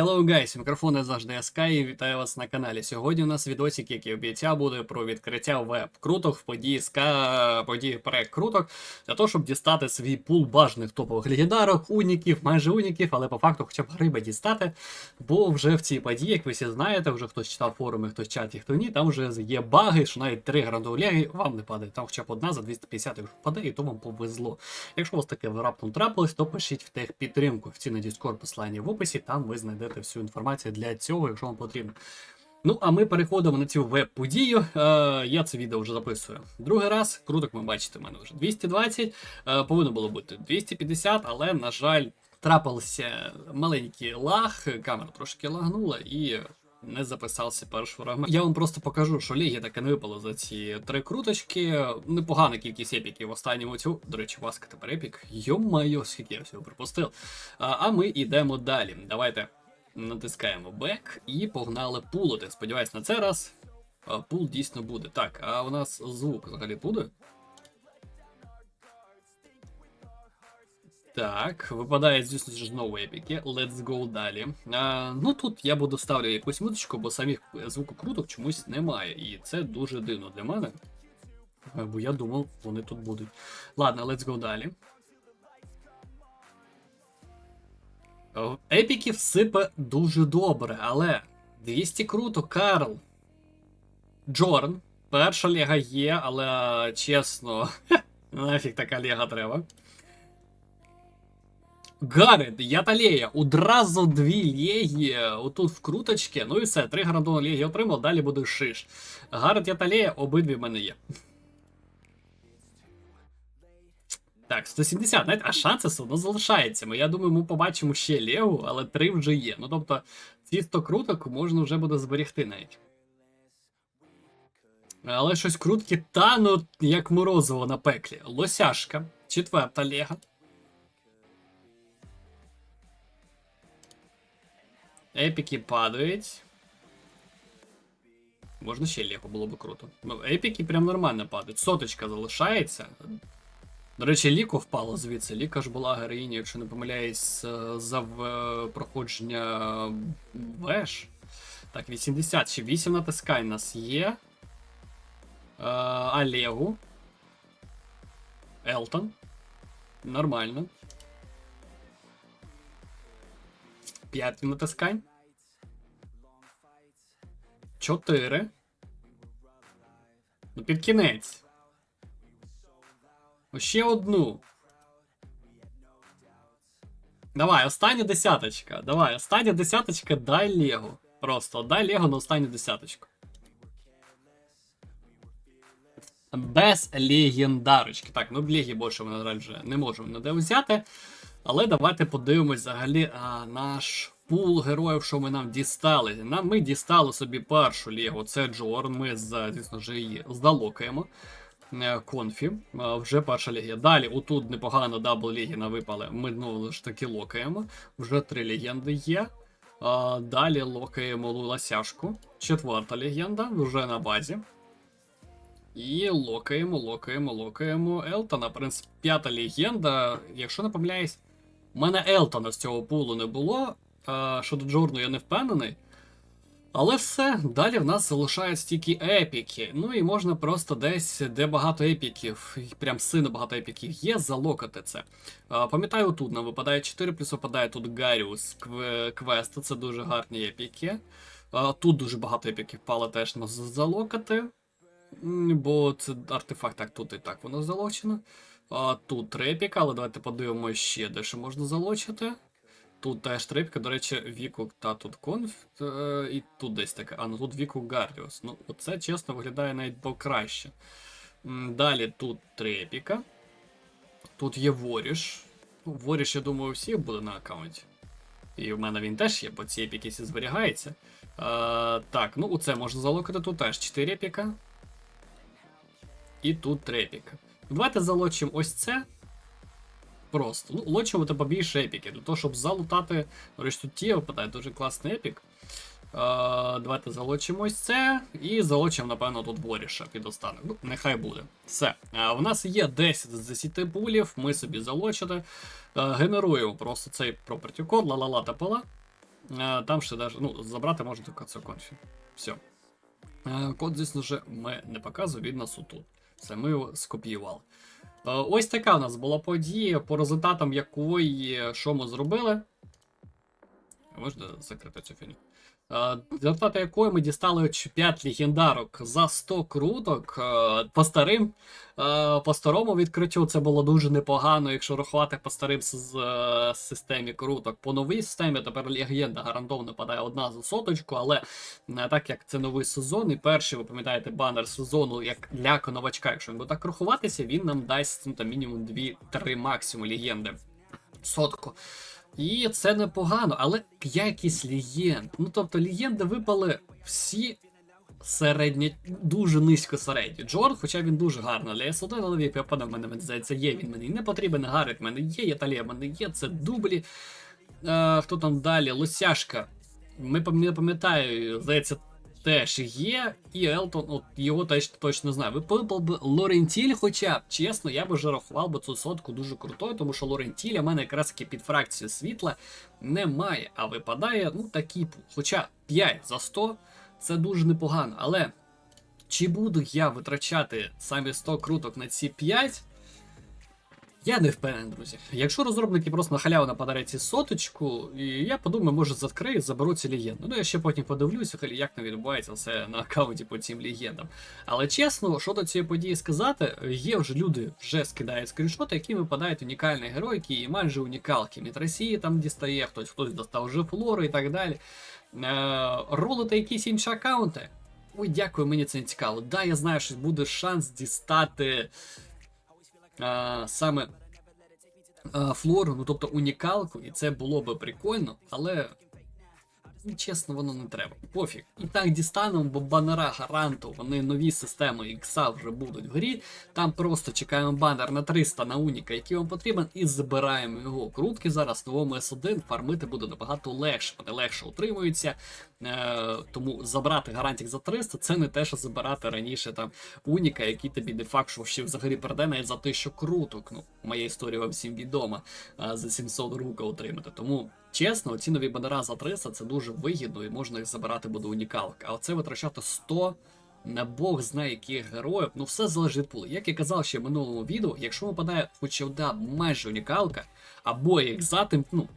Hello guys, мікрофон завжди СК і вітаю вас на каналі. Сьогодні у нас відосик, який обіцяв буде про відкриття веб круток в події СК, події проект круток, для того, щоб дістати свій пул бажаних топових легендарок, уніків, майже уніків, але по факту хоча б гриби дістати. Бо вже в цій події, як ви всі знаєте, вже хтось читав форуми, хтось чаті, хто ні, там вже є баги, що навіть три грандові вам не падає. Там хоча б одна за 250 якщо впаде, і то вам повезло. Якщо у вас таке раптом трапилось, то пишіть в техпідтримку. Офіційний Discord посилання в описі, там ви знайдете всю інформацію для цього, якщо вам потрібно. Ну, а ми переходимо на цю веб-подію. Е, я це відео вже записую. Другий раз, круток, ви бачите, в мене вже 220. Е, повинно було бути 250, але, на жаль, трапився маленький лаг, камера трошки лагнула і. Не записався перший фрагмент. Я вам просто покажу, що ліги таке не випало за ці три круточки. Непогана кількість епіків в останньому цю. До речі, васка тепер епік. Йо-майо, скільки я всього припустив. А, а ми йдемо далі. Давайте натискаємо Back і погнали пулити. Сподіваюсь, на цей раз пул дійсно буде. Так, а у нас звук взагалі буде? Так, випадає, звісно ж, знову епіки. Let's go далі. А, ну тут я буду ставлю якусь музичку, бо самих звукокруток чомусь немає. І це дуже дивно для мене. Е, Бо я думав, вони тут будуть. Ладно, let's go далі. Е, Епіків сипе дуже добре, але 200 круто, Карл. Джорн. Перша лега є, але чесно, нафіг така лега треба. Гаррет, Яталея, одразу дві легі отут в круточці. Ну і все, три грандові легі отримав, далі буде шиш. Гаррет, Яталея, обидві в мене є. Так, 170, знаєте, а шанси все одно залишаються. Ми, Я думаю, ми побачимо ще Легу, але три вже є. Ну тобто, ці 100 круток можна вже буде зберегти навіть. Але щось крутки тануть, як морозиво на пеклі. Лосяшка, четверта Лега. Епіки падають. Можна ще Лего було б круто. Епіки прям нормально падають. Соточка залишається. До речі, Ліко впала звідси. Ліка ж була героїня, якщо не помиляюсь, е, за в- проходження веш. Так, 80. Ще 8 натискань у нас є. Е, Олегу. Елтон. Нормально. 5 натискань. 4. Ну, під кінець. Ще одну. Давай, остання десяточка. Давай, остання десяточка, дай Лего. Просто дай Лего на останню десяточку. Без легендарочки. Так, ну Легі більше ми, на жаль, вже не можемо ніде взяти. Але давайте подивимось взагалі а, наш пул героїв, що ми нам дістали. Нам ми дістали собі першу Лего, це Джорн. Ми, звісно ж, її здалокаємо. Е, Конфі, е, вже перша легія. Далі, отут непогано дабл легіна випали. Ми знову ж таки локаємо. Вже три легенди є. Далі локаємо Ласяшку. Четверта легенда, вже на базі. І локаємо, локаємо, локаємо Елтона. В принципі, п'ята легенда. Якщо не помиляюсь, у мене Елтона з цього пулу не було. Щодо Джорну я не впевнений. Але все, далі в нас залишаються тільки епіки. Ну і можна просто десь, де багато епіків, прям сильно багато епіків є, залокати це. Пам'ятаю, тут нам випадає 4, плюс випадає тут Гаріус Кве- Квест, це дуже гарні епіки. Тут дуже багато епіків пало теж нас залокати. Бо це артефакт, так, тут і так воно залочено. Тут три епіка, але давайте подивимося ще, де ще можна залочити. Тут теж трипка, до речі, Віку та тут конф, е, і тут десь таке. А, ну тут Віку Гардіус. Ну, оце чесно виглядає навіть покраще. Далі тут три епіка. Тут є Воріш. Ну, Воріш, я думаю, у всіх буде на аккаунті. І в мене він теж є, бо ці епіки всі зберігаються. Е, так, ну оце можна залокати тут теж 4 епіка. І тут 3 епіка. Давайте залочимо ось це. Просто. Ну, лочувати побільше епіки. Для того, щоб залутати. Тут ті випадає дуже класний епік. Е, давайте залочимо ось це. І залочимо, напевно, тут Воріша під останок. Ну, нехай буде. Все. Е, у нас є 10 з 10 пулів, ми собі залочили. Е, генеруємо просто цей property код, ла-ла-ла та пила. Е, Там ще даже, ну, забрати можна тільки це конфі. Все. Е, Код, звісно ж, ми не показуємо, він нас отут. Це ми його скопіювали. Е, Ось така у нас була подія, по результатам якої що ми зробили. Можна закрити цю фігню? Е, Результати якої ми дістали 5 легендарок за 100 круток е, по старим. е, По старому відкриттю це було дуже непогано, якщо рахувати по старим системі круток. По новій системі тепер легенда гарантовано падає одна за соточку, але так як це новий сезон, і перший, ви пам'ятаєте, банер сезону, як для новачка, якщо він буде так рахуватися, він нам дасть ну, там, мінімум 2-3 максимум легенди. Сотку. І це непогано, але якість легенд. Ну тобто легенди випали всі середні, дуже низько середні. Джорд, хоча він дуже гарний, але S1, але він попадав в мене, мені здається, є. Він мені не потрібен, Гаррет в мене є, Яталія в мене є, це дублі. Е, хто там далі? Лосяшка. Ми пам'ятаю, здається, теж є. І Елтон, от його теж точно знаю. Випав би Лорентіль, хоча чесно, я би вже рахував би цю сотку дуже крутою, тому що Лорентіля в мене якраз таки під фракцію світла немає, а випадає, ну, пул. Хоча 5 за 100 це дуже непогано. Але чи буду я витрачати самі 100 круток на ці 5? Я не впевнений, друзі. Якщо розробники просто на халяву нападають ці соточку, і я подумаю, може закрию, заберу ці легенди. Ну я ще потім подивлюся, як там відбувається все на аккаунті по цим легендам. Але чесно, що до цієї події сказати, є вже люди вже скидають скріншоти, які випадають унікальні геройки і майже унікалки. Мітрасії там дістає, хтось хтось достав вже флори і так далі. Е, ролити якісь інші аккаунти. Ой, дякую, мені це не цікаво. Да, я знаю, що буде шанс дістати а, саме а, флору, ну тобто унікалку, і це було би прикольно, але ну, чесно, воно не треба. Пофіг. І так дістанемо, бо банера гаранту, вони нові системи ікса вже будуть в грі. Там просто чекаємо банер на 300 на уніка, який вам потрібен, і забираємо його. Крутки зараз в новому S1 фармити буде набагато легше, вони легше утримуються. Е, тому забрати гарантік за 300 це не те, що забирати раніше там уніка, який тобі де-факто ще взагалі переде навіть за те, що круток. Ну, моя історія вам всім відома. А за 700 рука отримати. Тому. Чесно, ці нові банера за 300 це дуже вигідно і можна їх забирати буде унікалка. А оце витрачати 100 на Бог знає яких героїв, ну все залежить від пули. Як я казав ще в минулому відео, якщо випадає хоч одна майже унікалка, або екзатим, ну,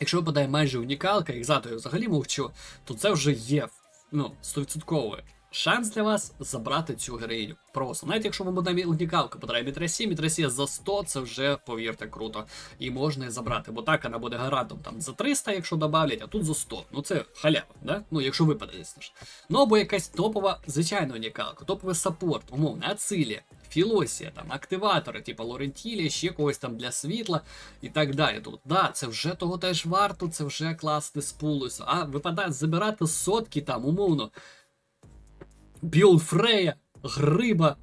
якщо випадає майже унікалка, екзатою взагалі мовчу, то це вже є ну, 100% шанс для вас забрати цю героїню. Просто. Навіть якщо вам одна унікалка потрапить Мітрасі, Мітрасі за 100, це вже, повірте, круто. І можна її забрати, бо так вона буде гарантом там за 300, якщо добавлять, а тут за 100. Ну це халява, да? Ну, якщо випаде, звісно ж. Ну або якась топова, звичайна унікалка, топовий саппорт, умовно, Ацилія. Філосія, там, активатори, типу Лорентілі, ще когось там для світла і так далі. Тут, да, це вже того теж варто, це вже класти з пулусу. А випадає забирати сотки там, умовно. Біолфрея, Гриба,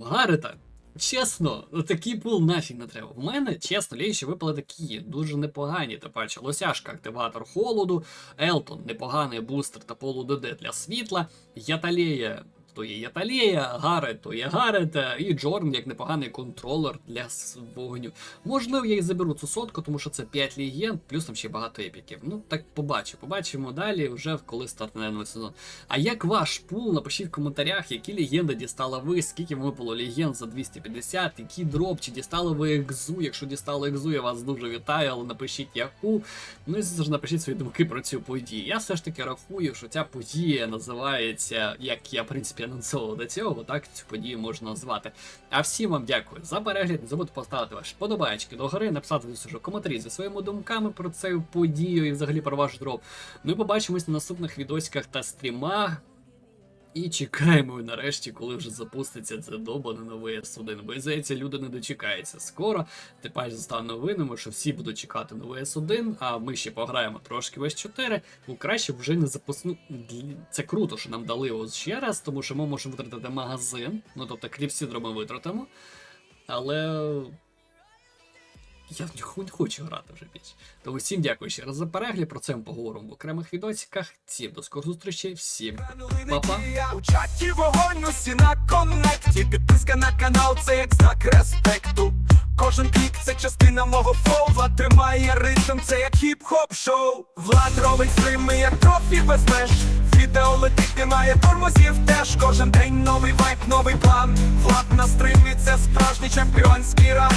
Гарета. Чесно, ну, такий пул нафіг не треба. У мене, чесно, ліші випали такі дуже непогані. Ти бачиш, Лосяшка, активатор холоду, Елтон, непоганий бустер та полу ДД для світла, Яталея. То є Яталея, Гарет, то є Гарет, е, і Джорн як непоганий контролер для вогню. Можливо, я і заберу цю сотку, тому що це 5 легенд, плюс там ще багато епіків. Ну, так побачу. Побачимо далі, вже коли стартне новий сезон. А як ваш пул? Напишіть в коментарях, які легенди дістали ви, скільки вам випало легенд за 250, які дроп, чи дістали ви екзу. Якщо дістали екзу, я вас дуже вітаю, але напишіть яку. Ну і ж напишіть свої думки про цю подію. Я все ж таки рахую, що ця подія називається, як я в принципі анонсував до цього, так цю подію можна назвати. А всім вам дякую за перегляд. Не забудьте поставити ваші подобайки до гори, написати звісно коментарі зі своїми думками про цю подію і взагалі про ваш дроп. Ну і побачимось на наступних відосиках та стрімах. І чекаємо нарешті, коли вже запуститься це добане новий S1. Бо здається, люди не дочекаються скоро. Тепер стане новинами, що всі будуть чекати новий S1, а ми ще пограємо трошки в S4, бо краще вже не запусну. Це круто, що нам дали ось ще раз, тому що ми можемо витратити магазин, ну тобто кліпсідру ми витратимо. Але. Я в нього не хочу грати вже більше. Тому всім дякую ще раз за перегляд. Про це ми поговоримо в окремих відосиках. Всім до скорих зустрічей, всім па-па. У чаті вогонь усі на коннекті. Підписка на канал, це як знак респекту. Кожен клік це частина мого фоу Влад тримає ритм, це як хіп-хоп шоу. Влад робить стрими, як трофі без Відео летить, немає тормозів теж. Кожен день новий вайб, новий план. Влад на стримі, це справжній чемпіонський рап